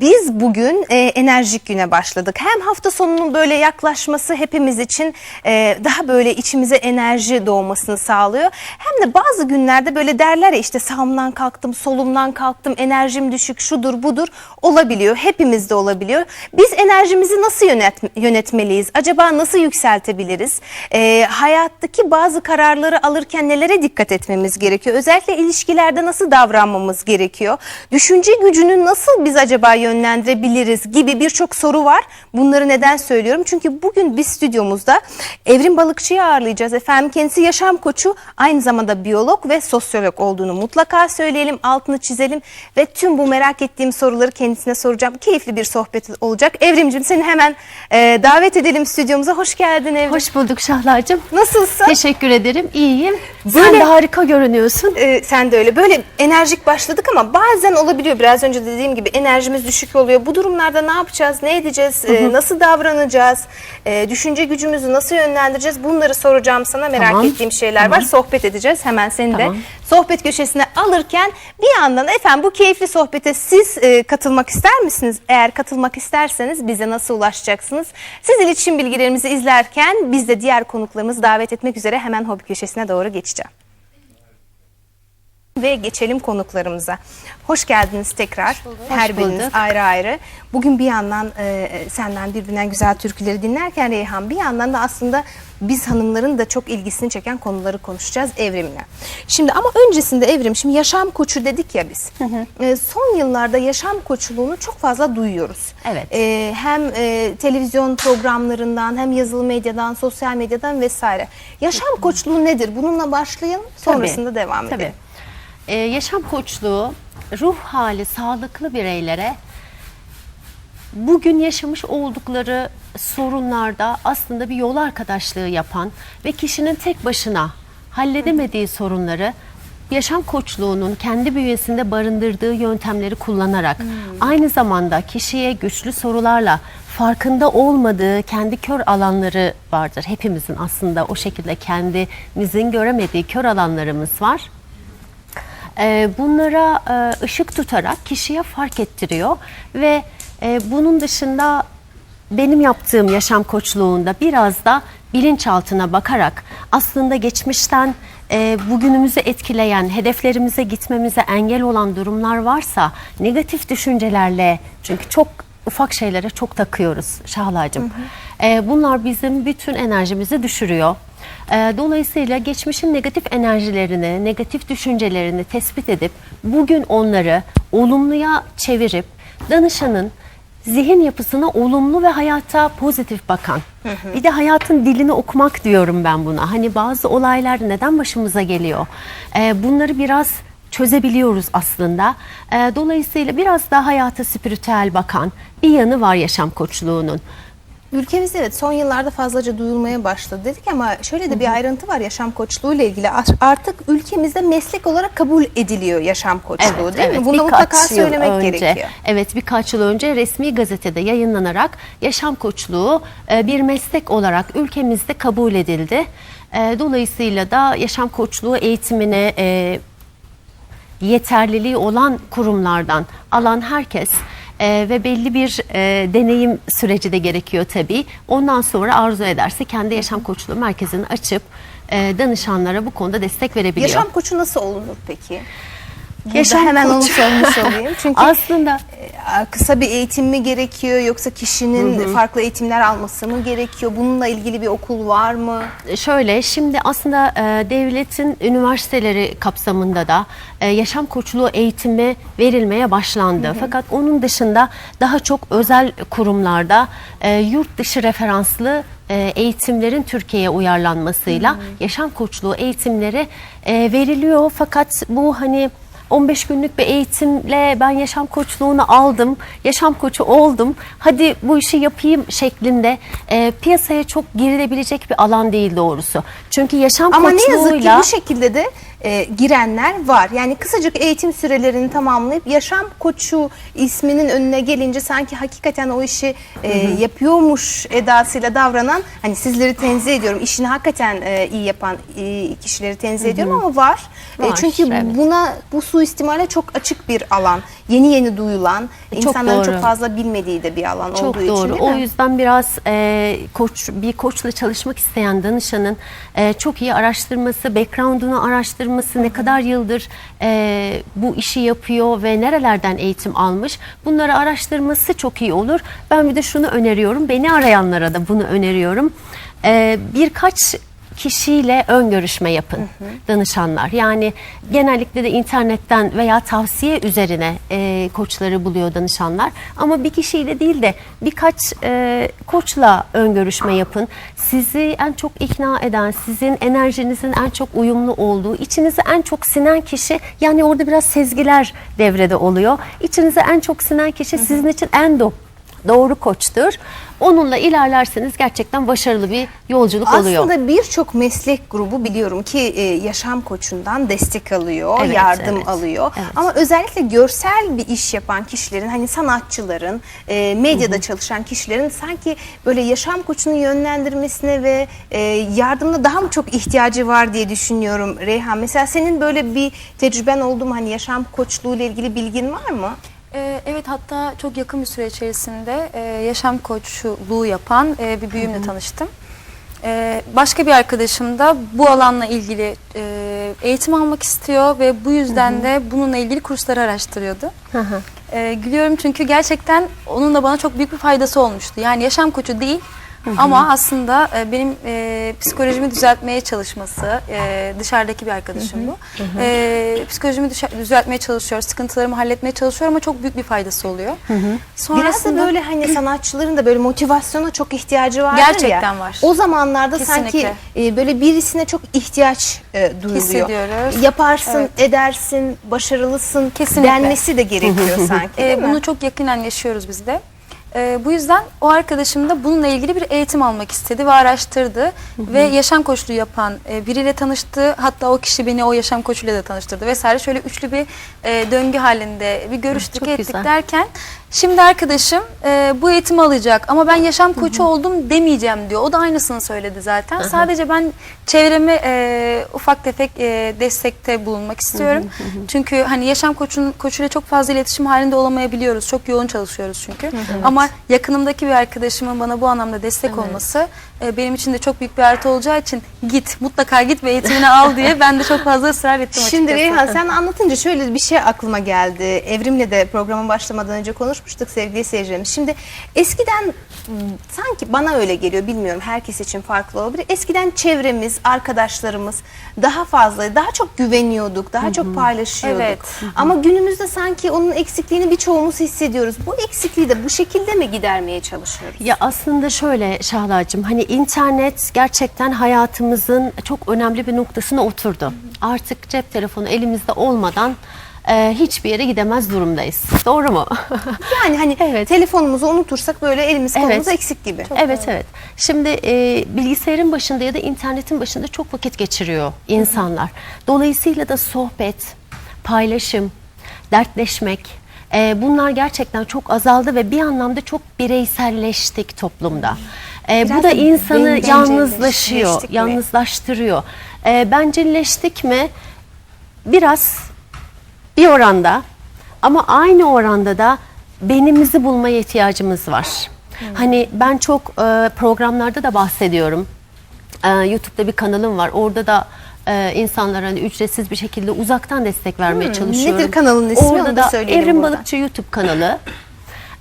Biz bugün e, enerjik güne başladık. Hem hafta sonunun böyle yaklaşması hepimiz için e, daha böyle içimize enerji doğmasını sağlıyor. Hem de bazı günlerde böyle derler ya işte sağımdan kalktım, solumdan kalktım, enerjim düşük, şudur budur olabiliyor. Hepimizde olabiliyor. Biz enerjimizi nasıl yönet, yönetmeliyiz? Acaba nasıl yükseltebiliriz? E, hayattaki bazı kararları alırken nelere dikkat etmemiz gerekiyor? Özellikle ilişkilerde nasıl davranmamız gerekiyor? Düşünce gücünü nasıl biz acaba yönlendirebiliriz gibi birçok soru var. Bunları neden söylüyorum? Çünkü bugün biz stüdyomuzda Evrim Balıkçı'yı ağırlayacağız. Efendim kendisi yaşam koçu, aynı zamanda biyolog ve sosyolog olduğunu mutlaka söyleyelim, altını çizelim ve tüm bu merak ettiğim soruları kendisine soracağım. Keyifli bir sohbet olacak. Evrimcim seni hemen e, davet edelim stüdyomuza. Hoş geldin Evrim. Hoş bulduk Şahlacığım. Nasılsın? Teşekkür ederim. İyiyim. Sen Böyle- de harika görünüyorsun. Ee, sen de öyle. Böyle enerjik başladık ama bazen olabiliyor. Biraz önce dediğim gibi enerjimiz düşük oluyor. Bu durumlarda ne yapacağız? Ne edeceğiz? Ee, nasıl davranacağız? Ee, düşünce gücümüzü nasıl yönlendireceğiz? Bunları soracağım sana. Merak Tamam. ettiğim şeyler var. Sohbet edeceğiz. Hemen seni Tamam. de sohbet köşesine alırken bir yandan efendim bu keyifli sohbete siz e, katılmak ister misiniz? Eğer katılmak isterseniz bize nasıl ulaşacaksınız? Siz iletişim bilgilerimizi izlerken biz de diğer konuklarımızı davet etmek üzere hemen hobi köşesine doğru geçeceğim. Ve geçelim konuklarımıza. Hoş geldiniz tekrar. Her Hoş biriniz bulduk. ayrı ayrı. Bugün bir yandan e, senden birbirinden güzel türküleri dinlerken Reyhan bir yandan da aslında biz hanımların da çok ilgisini çeken konuları konuşacağız Evrim'le. Şimdi ama öncesinde Evrim şimdi yaşam koçu dedik ya biz. E, son yıllarda yaşam koçluğunu çok fazla duyuyoruz. Evet. E, hem e, televizyon programlarından hem yazılı medyadan, sosyal medyadan vesaire. Yaşam koçluğu nedir? Bununla başlayalım. Sonrasında devam Tabii. Ee, yaşam koçluğu ruh hali sağlıklı bireylere bugün yaşamış oldukları sorunlarda aslında bir yol arkadaşlığı yapan ve kişinin tek başına halledemediği sorunları yaşam koçluğunun kendi bünyesinde barındırdığı yöntemleri kullanarak aynı zamanda kişiye güçlü sorularla farkında olmadığı kendi kör alanları vardır. Hepimizin aslında o şekilde kendimizin göremediği kör alanlarımız var. Ee, bunlara e, ışık tutarak kişiye fark ettiriyor ve e, bunun dışında benim yaptığım yaşam koçluğunda biraz da bilinçaltına bakarak aslında geçmişten e, bugünümüzü etkileyen, hedeflerimize gitmemize engel olan durumlar varsa negatif düşüncelerle çünkü çok ufak şeylere çok takıyoruz Şahlacığım. E, bunlar bizim bütün enerjimizi düşürüyor. Ee, Dolayısıyla geçmişin negatif enerjilerini, negatif düşüncelerini tespit edip bugün onları olumluya çevirip danışanın zihin yapısına olumlu ve hayata pozitif bakan. Bir de hayatın dilini okumak diyorum ben buna. Hani bazı olaylar neden başımıza geliyor? Ee, Bunları biraz çözebiliyoruz aslında. Ee, Dolayısıyla biraz daha hayata spiritüel bakan bir yanı var yaşam koçluğunun. Ülkemizde evet son yıllarda fazlaca duyulmaya başladı dedik ama şöyle de bir ayrıntı var yaşam koçluğu ile ilgili. Ar- Artık ülkemizde meslek olarak kabul ediliyor yaşam koçluğu değil mi? Bunu birkaç mutlaka söylemek önce, gerekiyor. Evet birkaç yıl önce resmi gazetede yayınlanarak yaşam koçluğu e, bir meslek olarak ülkemizde kabul edildi. E, Dolayısıyla da yaşam koçluğu eğitimine e, yeterliliği olan kurumlardan alan herkes e, ve belli bir e, deneyim süreci de gerekiyor tabii. Ondan sonra arzu ederse kendi yaşam koçluğu merkezini açıp e, danışanlara bu konuda destek verebiliyor. Yaşam koçu nasıl olunur peki? Yaşam hemen onu sormuş olayım. Çünkü Aslında e, kısa bir eğitim mi gerekiyor yoksa kişinin farklı eğitimler alması mı gerekiyor? Bununla ilgili bir okul var mı? Şöyle şimdi aslında e, devletin üniversiteleri kapsamında da e, yaşam koçluğu eğitimi verilmeye başlandı. Fakat onun dışında daha çok özel kurumlarda e, yurt dışı referanslı e, eğitimlerin Türkiye'ye uyarlanmasıyla yaşam koçluğu eğitimleri e, veriliyor. Fakat bu hani 15 günlük bir eğitimle ben yaşam koçluğunu aldım, yaşam koçu oldum, hadi bu işi yapayım şeklinde e, piyasaya çok girilebilecek bir alan değil doğrusu. Çünkü yaşam Ama ne yazık ki bu şekilde de e, girenler var. Yani kısacık eğitim sürelerini tamamlayıp yaşam koçu isminin önüne gelince sanki hakikaten o işi e, yapıyormuş edasıyla davranan hani sizleri tenzih ediyorum. İşini hakikaten e, iyi yapan e, kişileri tenzih ediyorum ama var. E, Var, çünkü evet. buna bu suistimale çok açık bir alan. Yeni yeni duyulan, Çok insanların çok doğru. fazla bilmediği de bir alan Çok olduğu doğru. için değil o mi? yüzden biraz e, koç bir koçla çalışmak isteyen danışanın e, çok iyi araştırması, background'unu araştırması, ne kadar yıldır e, bu işi yapıyor ve nerelerden eğitim almış bunları araştırması çok iyi olur. Ben bir de şunu öneriyorum. Beni arayanlara da bunu öneriyorum. E, birkaç kişiyle ön görüşme yapın danışanlar. Yani genellikle de internetten veya tavsiye üzerine e, koçları buluyor danışanlar. Ama bir kişiyle değil de birkaç e, koçla ön görüşme yapın. Sizi en çok ikna eden, sizin enerjinizin en çok uyumlu olduğu, içinize en çok sinen kişi yani orada biraz sezgiler devrede oluyor. İçinize en çok sinen kişi sizin için en do doğru koçtur. Onunla ilerlerseniz gerçekten başarılı bir yolculuk oluyor. Aslında birçok meslek grubu biliyorum ki e, yaşam koçundan destek alıyor, Evet, yardım evet, alıyor. evet. Ama özellikle görsel bir iş yapan kişilerin, hani sanatçıların, e, medyada çalışan kişilerin sanki böyle yaşam koçunu yönlendirmesine ve e, yardımına daha mı çok ihtiyacı var diye düşünüyorum Reyhan. Mesela senin böyle bir tecrüben oldu mu? Hani yaşam koçluğu ile ilgili bilgin var mı? Ee, Evet hatta çok yakın bir süre içerisinde e, yaşam koçluğu yapan e, bir büyüğümle tanıştım. E, Başka bir arkadaşım da bu alanla ilgili e, eğitim almak istiyor ve bu yüzden de bununla ilgili kursları araştırıyordu. Hı hı. E, Gülüyorum çünkü gerçekten onun da bana çok büyük bir faydası olmuştu. Yani yaşam koçu değil ama aslında e, benim e, psikolojimi düzeltmeye çalışması, e, dışarıdaki bir arkadaşım bu. E, psikolojimi düzeltmeye çalışıyor, sıkıntılarımı halletmeye çalışıyor ama çok büyük bir faydası oluyor. Biraz da böyle hani sanatçıların da böyle motivasyona çok ihtiyacı vardır ya. Gerçekten var. O zamanlarda sanki Kesinlikle. e, böyle birisine çok ihtiyaç e, duyuluyor. Hissediyoruz. Yaparsın, Evet. edersin, başarılısın Kesinlikle. denmesi de gerekiyor sanki mi? bunu çok yakinen yaşıyoruz biz de. Ee, bu yüzden o arkadaşım da bununla ilgili bir eğitim almak istedi ve araştırdı ve yaşam koçluğu yapan e, biriyle tanıştı. Hatta o kişi beni o yaşam koçuyla da tanıştırdı vesaire. Şöyle üçlü bir e, döngü halinde bir görüştük Çok ettik güzel. derken şimdi arkadaşım e, bu eğitimi alacak ama ben yaşam koçu oldum demeyeceğim diyor. O da aynısını söyledi zaten. Sadece ben çevreme e, ufak tefek e, destekte bulunmak istiyorum. Çünkü hani yaşam koçun koçuyla çok fazla iletişim halinde olamayabiliyoruz. Çok yoğun çalışıyoruz çünkü. Ama yakınımdaki bir arkadaşımın bana bu anlamda destek olması e, benim için de çok büyük bir artı olacağı için git mutlaka git ve eğitimini al diye ben de çok fazla ısrar ettim Şimdi açıkçası. Reyhan sen anlatınca şöyle bir şey aklıma geldi. Evrim'le de programa başlamadan önce konuşmuştuk sevgili seyircilerimiz. Şimdi eskiden m, sanki bana öyle geliyor bilmiyorum herkes için farklı olabilir. Eskiden çevremiz, arkadaşlarımız daha fazla, daha çok güveniyorduk, daha çok paylaşıyorduk. Evet. Ama günümüzde sanki onun eksikliğini birçoğumuz hissediyoruz. Bu eksikliği de bu şekilde mi gidermeye çalışıyoruz? Ya aslında şöyle Şahlacığım hani internet gerçekten hayatımızın çok önemli bir noktasına oturdu. Artık cep telefonu elimizde olmadan e, hiçbir yere gidemez durumdayız. Doğru mu? Yani hani Evet. telefonumuzu unutursak böyle elimiz kolumuz Evet. eksik gibi. evet evet. Şimdi e, bilgisayarın başında ya da internetin başında çok vakit geçiriyor insanlar. Dolayısıyla da sohbet, paylaşım, dertleşmek e, bunlar gerçekten çok azaldı ve bir anlamda çok bireyselleştik toplumda. E, bu da insanı yalnızlaşıyor, yalnızlaştırıyor. E, bencilleştik mi? Biraz bir oranda ama aynı oranda da benimizi bulmaya ihtiyacımız var. Hani ben çok e, programlarda da bahsediyorum. E, YouTube'da bir kanalım var. Orada da e, insanlara hani ücretsiz bir şekilde uzaktan destek vermeye çalışıyorum. nedir kanalın ismi? Orada Onu da Evrim buradan. Balıkçı YouTube kanalı.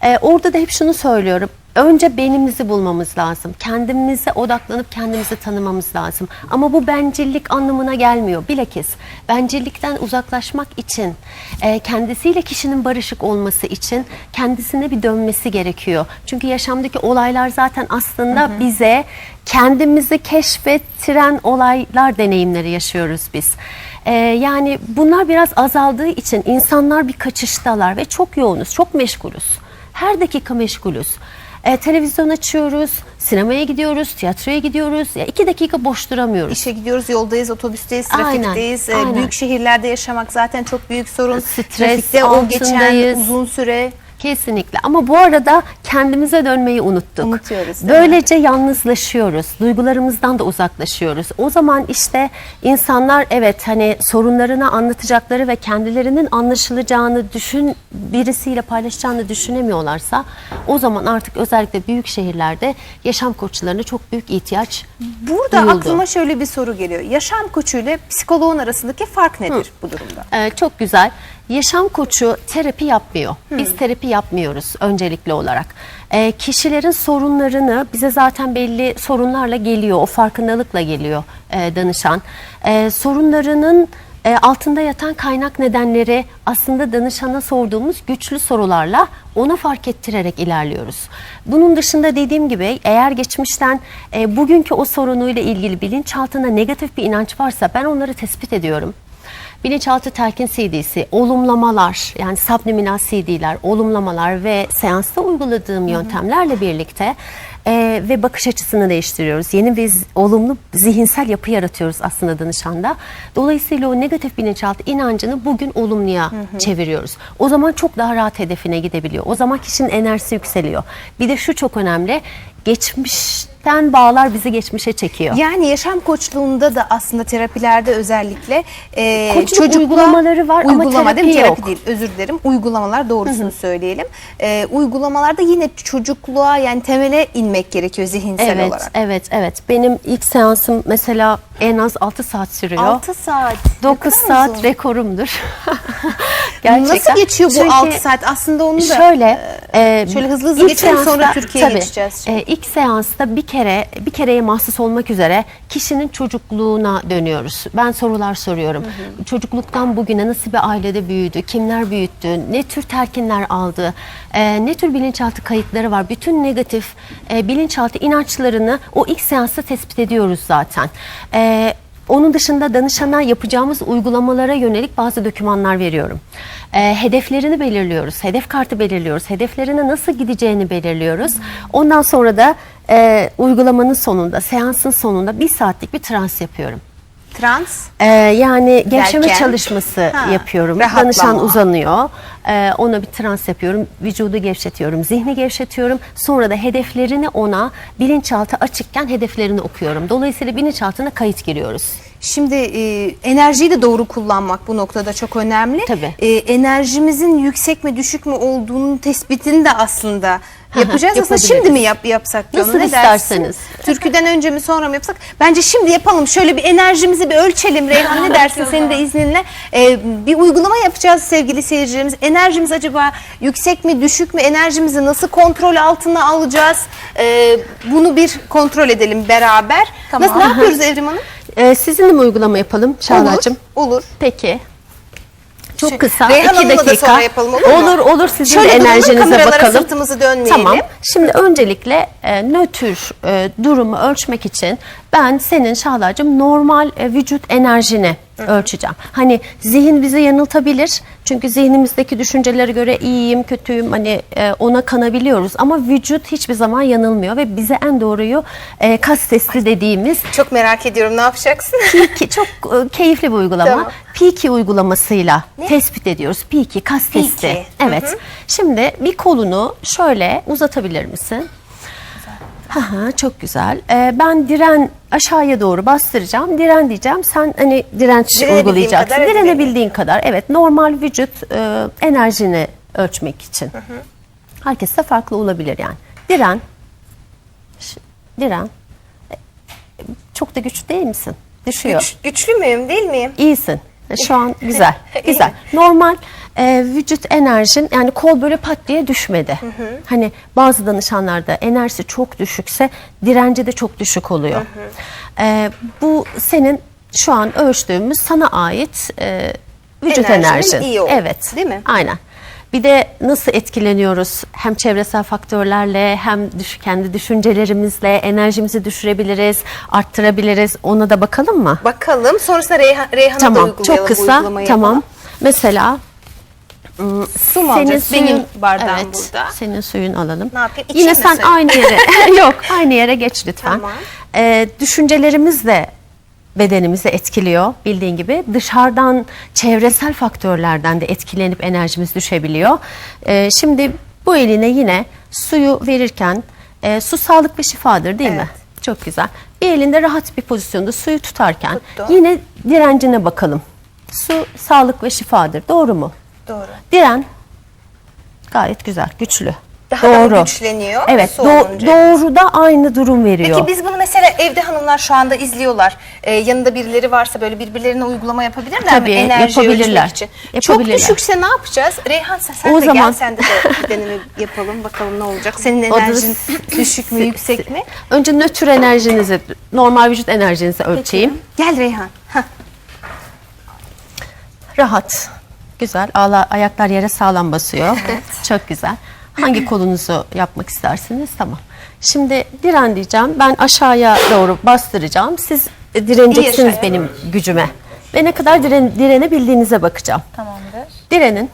E, orada da hep şunu söylüyorum. Önce benimizi bulmamız lazım. Kendimize odaklanıp kendimizi tanımamız lazım. Ama bu bencillik anlamına gelmiyor. Bilakis bencillikten uzaklaşmak için, e, kendisiyle kişinin barışık olması için kendisine bir dönmesi gerekiyor. Çünkü yaşamdaki olaylar zaten aslında bize kendimizi keşfettiren olaylar, deneyimleri yaşıyoruz biz. E, yani bunlar biraz azaldığı için insanlar bir kaçıştalar ve çok yoğunuz, çok meşgulüz. Her dakika meşgulüz. E, televizyon açıyoruz, sinemaya gidiyoruz, tiyatroya gidiyoruz. Ya iki dakika boş duramıyoruz. İşe gidiyoruz, yoldayız, otobüsteyiz, Aynen, trafikteyiz. Ee, aynen. Büyük şehirlerde yaşamak zaten çok büyük sorun. Stres Trafikte o geçen uzun süre Kesinlikle ama bu arada kendimize dönmeyi unuttuk. Unutuyoruz, Böylece yalnızlaşıyoruz. Duygularımızdan da uzaklaşıyoruz. O zaman işte insanlar evet hani sorunlarını anlatacakları ve kendilerinin anlaşılacağını düşün birisiyle paylaşacağını düşünemiyorlarsa o zaman artık özellikle büyük şehirlerde yaşam koçlarına çok büyük ihtiyaç Burada duyuldu. aklıma şöyle bir soru geliyor. Yaşam koçu ile psikoloğun arasındaki fark nedir bu durumda? Ee, çok güzel. Yaşam koçu terapi yapmıyor. Biz terapi yapmıyoruz öncelikli olarak. Ee, kişilerin sorunlarını bize zaten belli sorunlarla geliyor, o farkındalıkla geliyor e, danışan. Ee, sorunlarının e, altında yatan kaynak nedenleri aslında danışana sorduğumuz güçlü sorularla ona fark ettirerek ilerliyoruz. Bunun dışında dediğim gibi eğer geçmişten e, bugünkü o sorunuyla ilgili bilinçaltında negatif bir inanç varsa ben onları tespit ediyorum. Bilinçaltı telkin CD'si, olumlamalar yani subliminal CD'ler, olumlamalar ve seansta uyguladığım yöntemlerle birlikte e, ve bakış açısını değiştiriyoruz. Yeni bir z- olumlu zihinsel yapı yaratıyoruz aslında danışanda. Dolayısıyla o negatif bilinçaltı inancını bugün olumluya çeviriyoruz. O zaman çok daha rahat hedefine gidebiliyor. O zaman kişinin enerjisi yükseliyor. Bir de şu çok önemli. Geçmişten bağlar bizi geçmişe çekiyor. Yani yaşam koçluğunda da aslında terapilerde özellikle e, Koçluk uygulamaları var ama uygulama değil terapi Terapi yok. değil özür dilerim. Uygulamalar doğrusunu söyleyelim. E, uygulamalarda yine çocukluğa yani temele inmek gerekiyor zihinsel Evet, olarak. evet, evet. Benim ilk seansım mesela en az 6 saat sürüyor. 6 saat. 9 Ne kadar saat uzun. rekorumdur. Nasıl geçiyor bu Çünkü 6 saat? Aslında onu da Şöyle, e, şöyle hızlı hızlı geçelim, sonra Türkiye'ye geçeceğiz. e, ilk seansta bir kere bir kereye mahsus olmak üzere kişinin çocukluğuna dönüyoruz. Ben sorular soruyorum. Çocukluktan bugüne nasıl bir ailede büyüdü, kimler büyüttü, ne tür telkinler aldı, e, ne tür bilinçaltı kayıtları var. Bütün negatif e, bilinçaltı inançlarını o ilk seansta tespit ediyoruz zaten. E, onun dışında danışana yapacağımız uygulamalara yönelik bazı dokümanlar veriyorum. Ee, hedeflerini belirliyoruz, hedef kartı belirliyoruz, hedeflerine nasıl gideceğini belirliyoruz. Ondan sonra da e, uygulamanın sonunda, seansın sonunda bir saatlik bir trans yapıyorum. Trans Ee, yani gevşeme Derken? çalışması Ha, yapıyorum. rahatlama. Danışan uzanıyor. Ee, ona bir trans yapıyorum. Vücudu gevşetiyorum. Zihni gevşetiyorum. Sonra da hedeflerini ona bilinçaltı açıkken hedeflerini okuyorum. Dolayısıyla bilinçaltına kayıt giriyoruz. Şimdi e, enerjiyi de doğru kullanmak bu noktada çok önemli. Tabii. E, enerjimizin yüksek mi düşük mü olduğunun tespitini de aslında yapacağız. aslında şimdi mi yap, yapsak? Canım, Nasıl ne dersin? isterseniz. Türküden önce mi sonra mı yapsak? Bence şimdi yapalım. Şöyle bir enerjimizi bir ölçelim Reyhan ne dersin senin de izninle? E, bir uygulama yapacağız sevgili seyircilerimiz. Enerjimiz acaba yüksek mi düşük mü? Enerjimizi nasıl kontrol altına alacağız? E, bunu bir kontrol edelim beraber. Tamam. Nasıl ne yapıyoruz Evrim Hanım? Ee, sizinle mi uygulama yapalım Çağla'cığım? Olur. Olur. Peki. Çok Şu- kısa, Reyhan iki Hanım'la da dakika. sonra yapalım, olur mu? Olur, olur. Sizin Şöyle de duralım, enerjinize kameralara bakalım. sırtımızı dönmeyelim. Tamam. Şimdi öncelikle e, nötr e, durumu ölçmek için ben senin Şahlacığım normal e, vücut enerjini ölçeceğim. Hani zihin bizi yanıltabilir. Çünkü zihnimizdeki düşüncelere göre iyiyim, kötüyüm hani e, ona kanabiliyoruz. Ama vücut hiçbir zaman yanılmıyor ve bize en doğruyu e, kas testi dediğimiz Çok merak ediyorum ne yapacaksın? P2 çok e, keyifli bir uygulama. Tamam. P2 uygulamasıyla tespit ediyoruz. P2 kas testi. Evet. Şimdi bir kolunu şöyle uzatabilir misin? Hı, çok güzel. Ee, ben diren aşağıya doğru bastıracağım. Diren diyeceğim. Sen hani direnç uygulayacaksın. kadar Direnebildiğin kadar. Evet. Normal vücut e, enerjini ölçmek için. Herkes de farklı olabilir yani. Diren. Ş- Diren. E, Çok da güçlü değil misin? Düşüyor. Güç- güçlü müyüm değil miyim? İyisin. Şu an güzel. Güzel. Normal e, vücut enerjin yani kol böyle pat diye düşmedi. Hani bazı danışanlarda enerjisi çok düşükse direnci de çok düşük oluyor. E, bu senin şu an ölçtüğümüz sana ait e, vücut Enerjimin enerjin. iyi Evet. değil mi? Aynen. Bir de nasıl etkileniyoruz hem çevresel faktörlerle hem düş, kendi düşüncelerimizle enerjimizi düşürebiliriz, arttırabiliriz. Ona da bakalım mı? Bakalım. Sonrasında Reyhan, Reyhan'a da Tamam uygulayalım çok bu kısa uygulamayı tamam. yapalım. Mesela Su mu alacağız? Benim bardağım evet, burada. Senin suyun alalım. Ne yapayım? İçeyim Yine sen suyu? aynı yere yok aynı yere geç lütfen. Tamam. Ee, düşüncelerimiz de bedenimizi etkiliyor bildiğin gibi. Dışarıdan çevresel faktörlerden de etkilenip enerjimiz düşebiliyor. Ee, şimdi bu eline yine suyu verirken e, su sağlık ve şifadır değil mi? Çok güzel. Bir elinde rahat bir pozisyonda suyu tutarken Tuttu. yine direncine bakalım. Su sağlık ve şifadır. Doğru mu? Doğru. Diren gayet güzel, güçlü. Daha doğru. da güçleniyor Evet, do- doğru da aynı durum veriyor. Peki biz bunu mesela evde hanımlar şu anda izliyorlar. Ee, yanında birileri varsa böyle birbirlerine uygulama yapabilirler Tabii, mi? Enerji yapabilirler. için. Çok Yapabilirler. düşükse ne yapacağız? Reyhan sen, sen O de zaman- gel sen de, de deneme yapalım bakalım ne olacak. Senin enerjin düşük mü yüksek mi? Önce nötr enerjinizi, normal vücut enerjinizi ölçeyim. Gel Reyhan. Rahat, güzel. Ağla, ayaklar yere sağlam basıyor. Çok güzel. Hangi kolunuzu yapmak istersiniz? Tamam. Şimdi diren diyeceğim. Ben aşağıya doğru bastıracağım. Siz e, direneceksiniz benim gücüme. Ve ne kadar diren, direnebildiğinize bakacağım. Tamamdır. Direnin.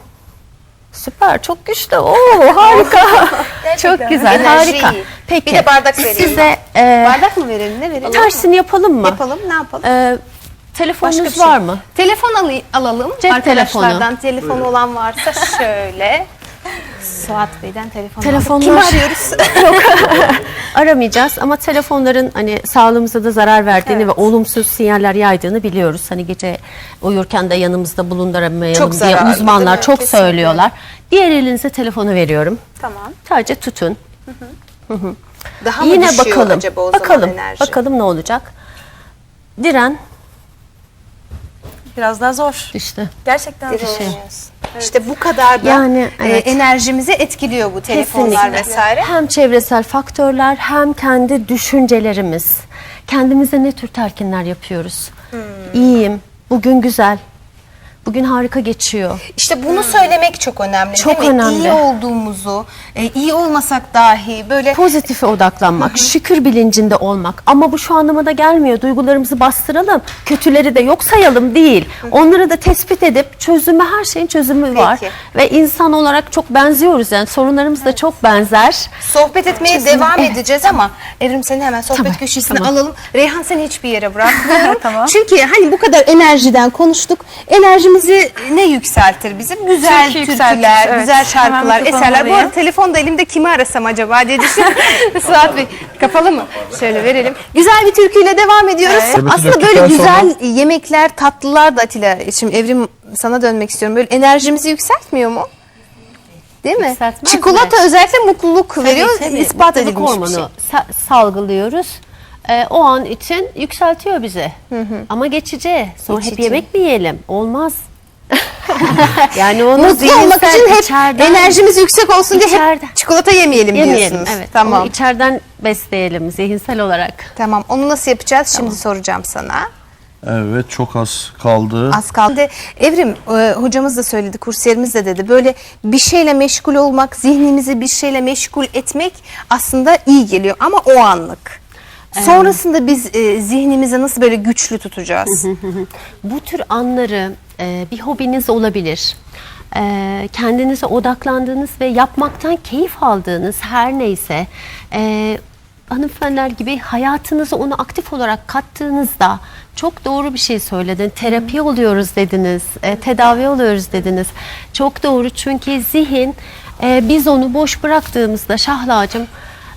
Süper, çok güçlü. Oo, harika. çok güzel, Enerji harika. Peki. Bir de bardak vereyim. Size e, Bardak mı verelim ne verelim? tersini yapalım mı? Yapalım ne yapalım? E, telefonunuz var mı? Telefon alı- alalım. Cep Arkadaşlardan telefonu olan varsa şöyle. Suat Bey'den telefon aldık. Telefonlar- Kimi arıyoruz? Aramayacağız ama telefonların hani sağlığımıza da zarar verdiğini ve olumsuz sinyaller yaydığını biliyoruz. Hani gece uyurken de yanımızda bulunduramayalım Çok diye uzmanlar çok Kesinlikle. söylüyorlar. Diğer elinize telefonu veriyorum. tamam. Sadece tutun. Daha mı Yine düşüyor bakalım. acaba o bakalım. zaman enerji? Bakalım ne olacak? Diren Biraz daha zor. düştü. Gerçekten zor. Direniyoruz. İşte bu kadar da Yani, e, evet. enerjimizi etkiliyor bu telefonlar Kesinlikle. vesaire. Hem çevresel faktörler hem kendi düşüncelerimiz. Kendimize ne tür telkinler yapıyoruz? Hmm. İyiyim, bugün güzel, bugün harika geçiyor. İşte bunu söylemek çok önemli. Çok değil mi? önemli. İyi olduğumuzu, e, iyi olmasak dahi böyle Pozitife odaklanmak, şükür bilincinde olmak. Ama bu şu anlamada gelmiyor. Duygularımızı bastıralım, kötüleri de yok sayalım değil. Onları da tespit edip çözümü, her şeyin çözümü var. Ve insan olarak çok benziyoruz yani sorunlarımız da çok benzer. sohbet etmeye devam Evet. edeceğiz ama Evrim seni hemen sohbet Tamam, köşesine tamam. alalım. Reyhan seni hiçbir yere bırakmıyorum. Tamam. Çünkü hani bu kadar enerjiden konuştuk. Enerjimizi ne yükseltir bizim? Güzel Türkü türküler, yükseltir, evet. güzel şarkılar, Hemen mikrofonu eserler. Bu alayım. arada telefonda elimde kimi arasam acaba diye düşünüyorum. Suat Bey kapalı mı? Şöyle verelim. Güzel bir türküyle devam ediyoruz. Evet. Aslında böyle güzel yemekler, tatlılar da Atilla. Şimdi Evrim sana dönmek istiyorum. Böyle enerjimizi yükseltmiyor mu? Değil mi? Yükseltmez Çikolata mi? özellikle mutluluk veriyor. İspat Mutluluk edilmiş bir hormonu şey. sa- salgılıyoruz. Ee, o an için yükseltiyor bizi. Ama geçici. Sonra hep Geçici. yemek mi yiyelim? Olmaz. yani onu Mutlu olmak için hep içeriden- enerjimiz yüksek olsun diye İçeriden. hep çikolata yemeyelim, yemeyelim. diyorsunuz. Evet. Tamam. Onu içeriden besleyelim zihinsel olarak. Tamam. Onu nasıl yapacağız? Şimdi soracağım sana. Evet çok az kaldı. Az kaldı. Evrim e, hocamız da söyledi, kursiyerimiz de dedi. Böyle bir şeyle meşgul olmak, zihnimizi bir şeyle meşgul etmek aslında iyi geliyor ama o anlık. Sonrasında biz e, zihnimizi nasıl böyle güçlü tutacağız? Bu tür anları e, bir hobiniz olabilir. E, kendinize odaklandığınız ve yapmaktan keyif aldığınız her neyse e, hanımefendiler gibi hayatınıza onu aktif olarak kattığınızda çok doğru bir şey söyledin. Terapi oluyoruz dediniz, e, tedavi oluyoruz dediniz. Çok doğru çünkü zihin e, biz onu boş bıraktığımızda şahlacım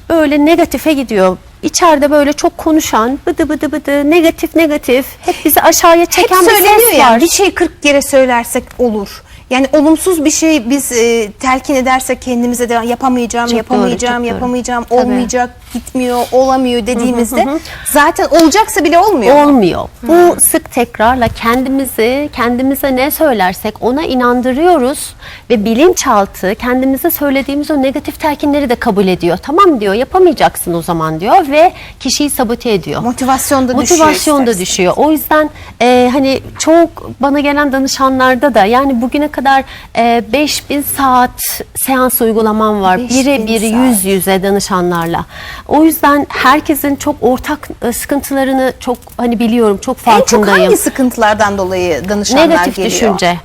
böyle negatife gidiyor. İçeride böyle çok konuşan bıdı bıdı bıdı negatif negatif hep bizi aşağıya Hep çeken bir söyleniyor ses ya var. bir şey 40 kere söylersek olur. Yani olumsuz bir şey biz e, telkin edersek kendimize de yapamayacağım, Çok yapamayacağım, doğru, çok doğru. yapamayacağım, Tabii. olmayacak, gitmiyor, olamıyor dediğimizde zaten olacaksa bile olmuyor. mu? Olmuyor. Bu sık tekrarla kendimizi, kendimize ne söylersek ona inandırıyoruz ve bilinçaltı kendimize söylediğimiz o negatif telkinleri de kabul ediyor. Tamam diyor, yapamayacaksın o zaman diyor ve kişiyi sabote ediyor. Motivasyon da düşüyor Motivasyon da istersen. düşüyor. O yüzden e, hani çok bana gelen danışanlarda da yani bugüne kadar e, 5000 saat seans uygulamam var. 5000 Birebir saat. yüz yüze danışanlarla. O yüzden herkesin çok ortak e, sıkıntılarını çok hani biliyorum çok En çok farkındayım. hangi sıkıntılardan dolayı danışanlar Negatif geliyor? düşünce.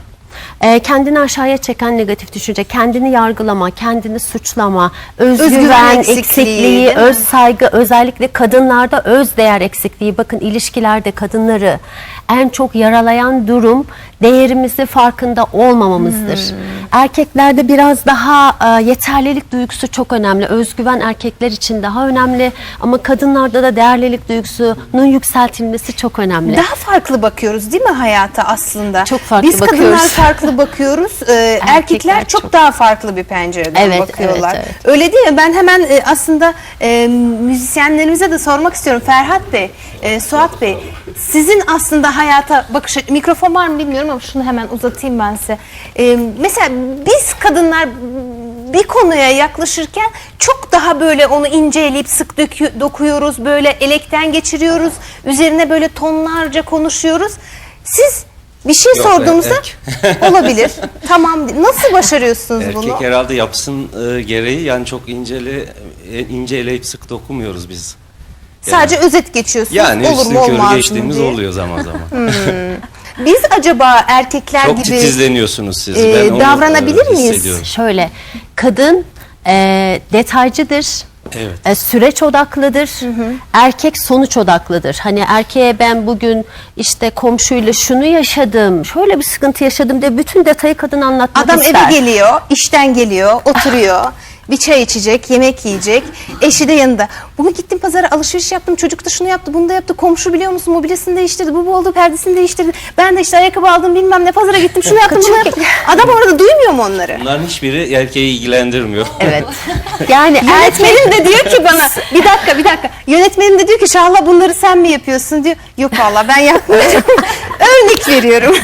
Ee, kendini aşağıya çeken negatif düşünce, kendini yargılama, kendini suçlama, özgüven, Özgüven eksikliği, eksikliği, öz saygı, özellikle kadınlarda öz değer eksikliği. Bakın ilişkilerde kadınları en çok yaralayan durum değerimizi farkında olmamamızdır. Hmm. Erkeklerde biraz daha e, yeterlilik duygusu çok önemli. Özgüven erkekler için daha önemli ama kadınlarda da değerlilik duygusunun yükseltilmesi çok önemli. Daha farklı bakıyoruz değil mi hayata aslında? Çok farklı Biz kadınlar bakıyoruz. farklı bakıyoruz. Ee, erkekler, çok, çok. daha farklı bir pencereden Evet, bakıyorlar. evet, evet. Öyle değil mi? Ben hemen e, aslında e, müzisyenlerimize de sormak istiyorum. Ferhat Bey, e, Suat Bey, sizin aslında hayata bakış mikrofon var mı bilmiyorum ama şunu hemen uzatayım ben size. E, mesela biz kadınlar bir konuya yaklaşırken çok daha böyle onu inceleyip sık dökü- dokuyoruz, böyle elekten geçiriyoruz, üzerine böyle tonlarca konuşuyoruz. Siz bir şey Yok, sorduğumuzda erkek. olabilir. tamam. Nasıl başarıyorsunuz Erkek bunu? herhalde yapısın e, gereği yani çok incele e, ince eleyip sık dokumuyoruz biz. Sadece özet geçiyorsunuz. Yani Olur üstün mu körü olmaz mı geçtiğimiz diye. oluyor zaman zaman. Biz acaba erkekler çok gibi titizleniyorsunuz siz. e, ben onu, davranabilir e, miyiz? hissediyorum. Şöyle, kadın e, detaycıdır. Evet. E, süreç odaklıdır. Erkek sonuç odaklıdır. Hani erkeğe ben bugün işte komşuyla şunu yaşadım, şöyle bir sıkıntı yaşadım diye bütün detayı kadın anlatmak Adam ister. eve geliyor, işten geliyor, oturuyor. bir çay içecek, yemek yiyecek. Eşi de yanında. Bugün gittim pazara alışveriş yaptım. Çocuk da şunu yaptı, bunu da yaptı. Komşu biliyor musun mobilyasını değiştirdi. Bu bu oldu, perdesini değiştirdi. Ben de işte ayakkabı aldım bilmem ne. Pazara gittim, şunu yaptım, bunu yaptım. Adam orada duymuyor mu onları? Bunların hiçbiri erkeği ilgilendirmiyor. Evet. Yani Yönetmenim de diyor ki bana bir dakika bir dakika. Yönetmenim de diyor ki Şahla bunları sen mi yapıyorsun diyor. Yok valla ben yapmıyorum. Örnek veriyorum.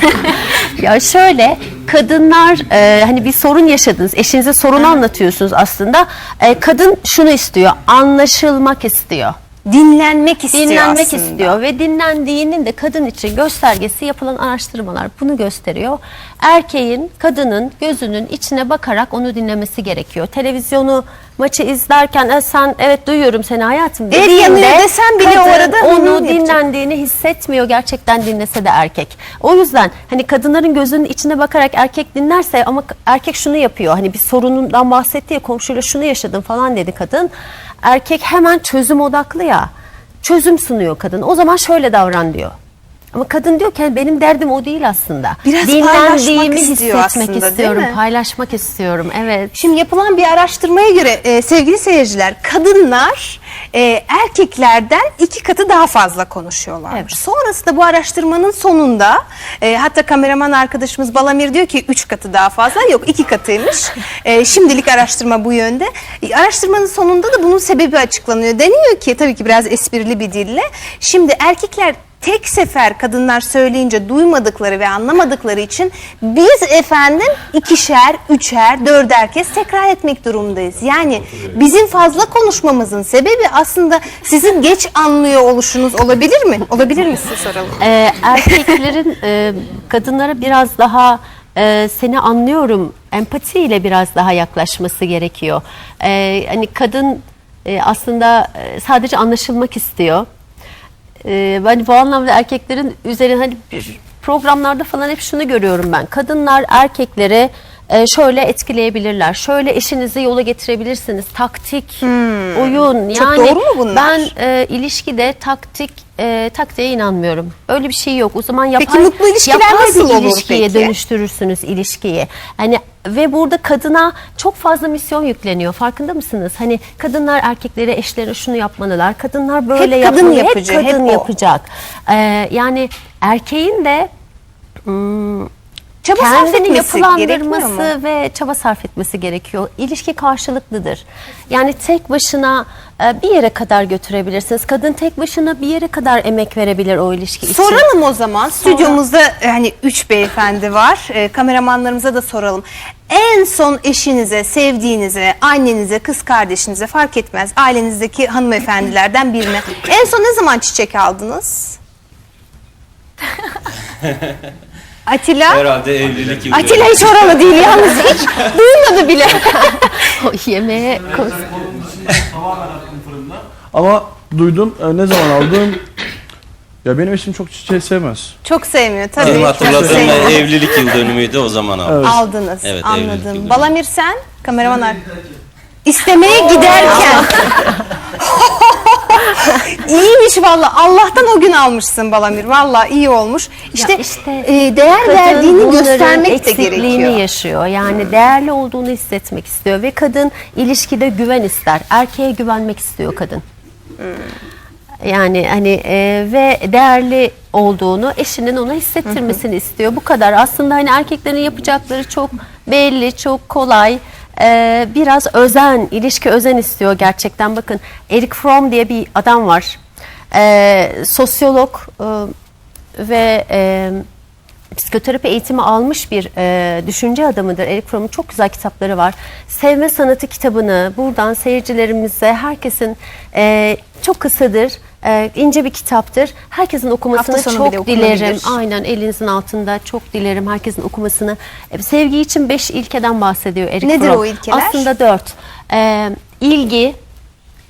Ya şöyle kadınlar e, hani bir sorun yaşadınız eşinize sorunu anlatıyorsunuz aslında E, kadın şunu istiyor anlaşılmak istiyor Dinlenmek istiyor dinlenmek aslında. istiyor ve dinlendiğinin de kadın için göstergesi yapılan araştırmalar bunu gösteriyor. Erkeğin kadının gözünün içine bakarak onu dinlemesi gerekiyor. Televizyonu maçı izlerken "E, sen evet duyuyorum seni hayatım dediğinde yanıyor desen bile o kadın arada hı hı onu yapacak. dinlendiğini hissetmiyor gerçekten dinlese de erkek. O yüzden hani kadınların gözünün içine bakarak erkek dinlerse ama erkek şunu yapıyor. Hani bir sorunundan bahsetti ya komşuyla şunu yaşadım falan dedi kadın. Erkek hemen çözüm odaklı ya. Çözüm sunuyor kadın. O zaman şöyle davran diyor. Ama kadın diyor ki "Hani benim derdim o değil aslında. Biraz paylaşmak istiyor hissetmek aslında, değil istiyorum. mi? Paylaşmak istiyorum. Evet. Şimdi yapılan bir araştırmaya göre e, sevgili seyirciler kadınlar e, erkeklerden iki katı daha fazla konuşuyorlarmış. Evet. Sonrasında bu araştırmanın sonunda e, hatta kameraman arkadaşımız Balamir diyor ki üç katı daha fazla yok iki katıymış. E, şimdilik araştırma bu yönde. E, araştırmanın sonunda da bunun sebebi açıklanıyor. Deniyor ki tabii ki biraz esprili bir dille. Şimdi erkekler tek sefer kadınlar söyleyince duymadıkları ve anlamadıkları için biz efendim ikişer, üçer, dörder kez tekrar etmek durumundayız. Yani bizim fazla konuşmamızın sebebi aslında sizin geç anlıyor oluşunuz olabilir mi? Olabilir mi size soralım? Ee, erkeklerin e, kadınlara biraz daha e, seni anlıyorum empatiyle biraz daha yaklaşması gerekiyor. Ee, hani kadın e, aslında e, sadece anlaşılmak istiyor. Ee, ben bu anlamda erkeklerin üzerine hani bir programlarda falan hep şunu görüyorum ben. Kadınlar erkekleri e, şöyle etkileyebilirler. Şöyle eşinizi yola getirebilirsiniz. Taktik, oyun. Yani Hmm. Çok doğru mu bunlar? Ben e, ilişkide taktik e, taktiğe inanmıyorum. Öyle bir şey yok. O zaman yapay, Peki mutlu ilişkiler yapay nasıl bir olur ilişkiye peki? dönüştürürsünüz ilişkiyi. Hani ve burada kadına çok fazla misyon yükleniyor. Farkında mısınız? Hani kadınlar erkeklere, eşlerine şunu yapmalılar. Kadınlar böyle Hep kadın yapmalı. yapıcı, hep kadın hep o. yapacak. Ee, yani erkeğin de Çaba sarf etmesi yapılandırması ve çaba sarf etmesi gerekiyor. İlişki karşılıklıdır. Yani tek başına e, bir yere kadar götürebilirsiniz. Kadın tek başına bir yere kadar emek verebilir o ilişki için. Soralım o zaman. Stüdyomuzda hani üç beyefendi var. E, kameramanlarımıza da soralım. En son eşinize, sevdiğinize, annenize, kız kardeşinize fark etmez. Ailenizdeki hanımefendilerden birine. En son ne zaman çiçek aldınız? Atilla? Herhalde evlilik yılı. Atilla hiç oralı değil yalnız hiç duymadı bile. o yemeğe Ama duydum e, ne zaman aldım? Ya benim eşim çok çiçeği sevmez. Çok sevmiyor tabii. Benim çok hatırladığım sevmiyor. evlilik yıl dönümüydü o zaman aldım. Aldınız. Evet, evlilik anladım. yılı. Balamir sen kameraman ar- İstemeye giderken. İyiymiş valla. Allah'tan o gün almışsın Balamir. Valla iyi olmuş. İşte, işte e, değer verdiğini göstermek de gerekiyor. yaşıyor. Yani değerli olduğunu hissetmek istiyor ve kadın ilişkide güven ister. Erkeğe güvenmek istiyor kadın. Yani hani e, ve değerli olduğunu eşinin ona hissettirmesini istiyor. Bu kadar. Aslında hani erkeklerin yapacakları çok belli, çok kolay. E, biraz özen, ilişki özen istiyor gerçekten. Bakın Eric Fromm diye bir adam var. E, sosyolog e, ve e, psikoterapi eğitimi almış bir e, düşünce adamıdır. Eric Fromm'un çok güzel kitapları var. Sevme Sanatı kitabını buradan seyircilerimize, herkesin e, çok kısadır, e, ince bir kitaptır. Herkesin okumasını Hafta sonu bile çok okunabilir. dilerim. Aynen elinizin altında çok dilerim herkesin okumasını. E, sevgi için beş ilkeden bahsediyor Eric Nedir Fromm. o ilkeler? Aslında dört. E, ilgi,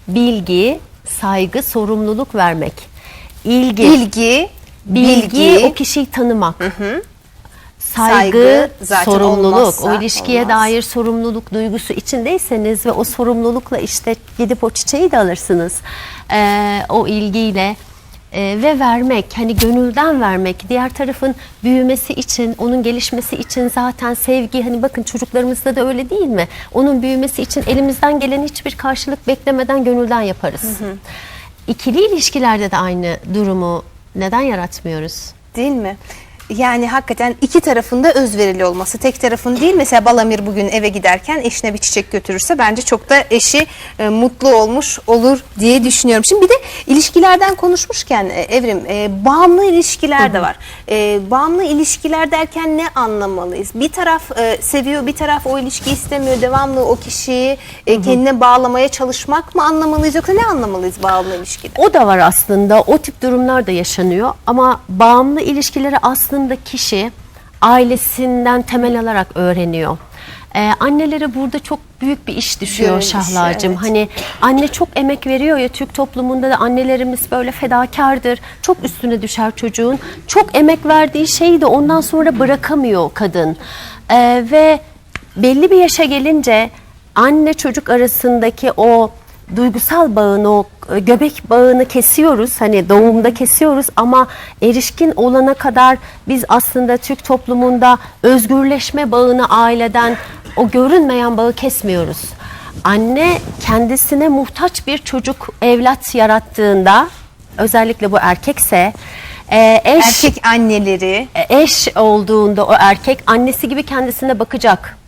bilgi, saygı, sorumluluk vermek. İlgi, İlgi, Bilgi, bilgi, o kişiyi tanımak. Saygı, Saygı zaten sorumluluk, olmazsa o ilişkiye olmaz. dair sorumluluk duygusu içindeyseniz ve o sorumlulukla işte gidip o çiçeği de alırsınız. Ee, o ilgiyle Ee, ve vermek, hani gönülden vermek, diğer tarafın büyümesi için, onun gelişmesi için zaten sevgi, hani bakın çocuklarımızda da öyle değil mi? Onun büyümesi için elimizden gelen hiçbir karşılık beklemeden gönülden yaparız. İkili ilişkilerde de aynı durumu neden yaratmıyoruz? değil mi? Yani hakikaten iki tarafında özverili olması, tek tarafın değil. Mesela Balamir bugün eve giderken eşine bir çiçek götürürse bence çok da eşi e, mutlu olmuş olur diye düşünüyorum. Şimdi bir de ilişkilerden konuşmuşken e, Evrim, e, bağımlı ilişkiler de var. E, bağımlı ilişkiler derken ne anlamalıyız? Bir taraf e, seviyor, bir taraf o ilişkiyi istemiyor. Devamlı o kişiyi e, kendine bağlamaya çalışmak mı anlamalıyız yoksa ne anlamalıyız bağımlı ilişkide? O da var aslında. O tip durumlar da yaşanıyor. Ama bağımlı ilişkileri aslında kişi ailesinden temel alarak öğreniyor. Ee, annelere burada çok büyük bir iş düşüyor Gönül işi, Şahlacığım. evet. Hani anne çok emek veriyor ya Türk toplumunda da annelerimiz böyle fedakardır. Çok üstüne düşer çocuğun. Çok emek verdiği şeyi de ondan sonra bırakamıyor kadın. Ee, ve belli bir yaşa gelince anne çocuk arasındaki o duygusal bağını, o e, göbek bağını kesiyoruz. Hani doğumda kesiyoruz ama erişkin olana kadar biz aslında Türk toplumunda özgürleşme bağını aileden o görünmeyen bağı kesmiyoruz. Anne kendisine muhtaç bir çocuk evlat yarattığında özellikle bu erkekse e, eş Erkek anneleri eş olduğunda o erkek annesi gibi kendisine bakacak.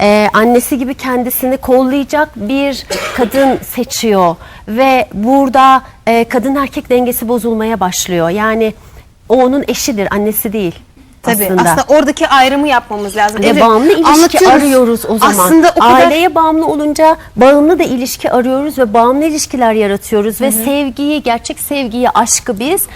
Ee, annesi gibi kendisini kollayacak bir kadın seçiyor ve burada e, kadın erkek dengesi bozulmaya başlıyor. Yani o onun eşidir, annesi değil. Tabii aslında. aslında, oradaki ayrımı yapmamız lazım. Evet, bağımlı ilişki anlatıyoruz. arıyoruz o zaman. Aslında o kadar Aileye bağımlı olunca bağımlı da ilişki arıyoruz ve bağımlı ilişkiler yaratıyoruz ve sevgiyi, gerçek sevgiyi, aşkı biz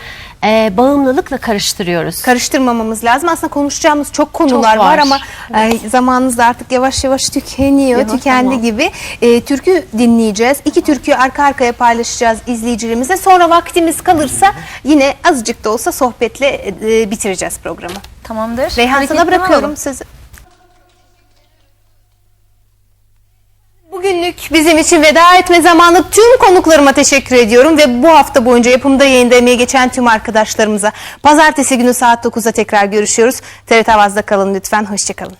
e, bağımlılıkla karıştırıyoruz. karıştırmamamız lazım. Aslında konuşacağımız çok konular Çok var, var. ama e, zamanımız da artık yavaş yavaş tükeniyor, Yok, tükendi tamam. gibi. E, türkü dinleyeceğiz. İki türküyü arka arkaya paylaşacağız izleyicilerimizle. Sonra vaktimiz kalırsa yine azıcık da olsa sohbetle e, bitireceğiz programı. Tamamdır. Reyhan sana bırakıyorum sözü. Bugünlük bizim için veda etme zamanı tüm konuklarıma teşekkür ediyorum ve bu hafta boyunca yapımda yayında emeği geçen tüm arkadaşlarımıza pazartesi günü saat 9'da tekrar görüşüyoruz. TRT Avaz'da kalın lütfen. Hoşçakalın.